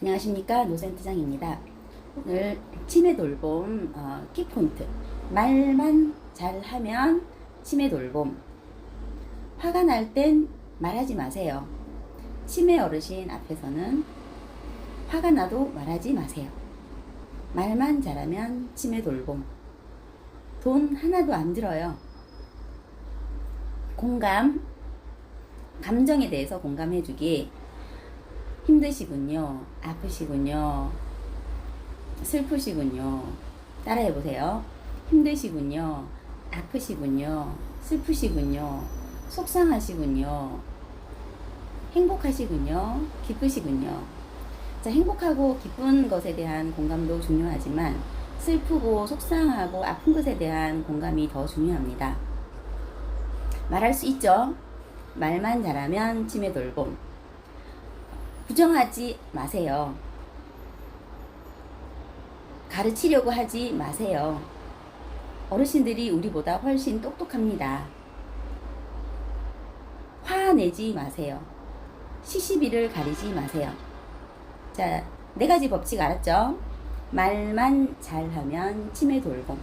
안녕하십니까 노센트장입니다. 오늘 치매 돌봄 어, 키포인트 말만 잘하면 치매 돌봄 화가 날 땐 말하지 마세요. 치매 어르신 앞에서는 화가 나도 말하지 마세요. 말만 잘하면 치매 돌봄 돈 하나도 안 들어요. 공감 감정에 대해서 공감해주기 힘드시군요. 아프시군요. 슬프시군요. 따라해 보세요. 힘드시군요. 아프시군요. 슬프시군요. 속상하시군요. 행복하시군요. 기쁘시군요. 자, 행복하고 기쁜 것에 대한 공감도 중요하지만 슬프고 속상하고 아픈 것에 대한 공감이 더 중요합니다. 말할 수 있죠? 말만 잘하면 치매 돌봄. 부정하지 마세요. 가르치려고 하지 마세요. 어르신들이 우리보다 훨씬 똑똑합니다. 화내지 마세요. 시시비를 가리지 마세요. 자, 네 가지 법칙 알았죠? 말만 잘하면 치매 돌봄.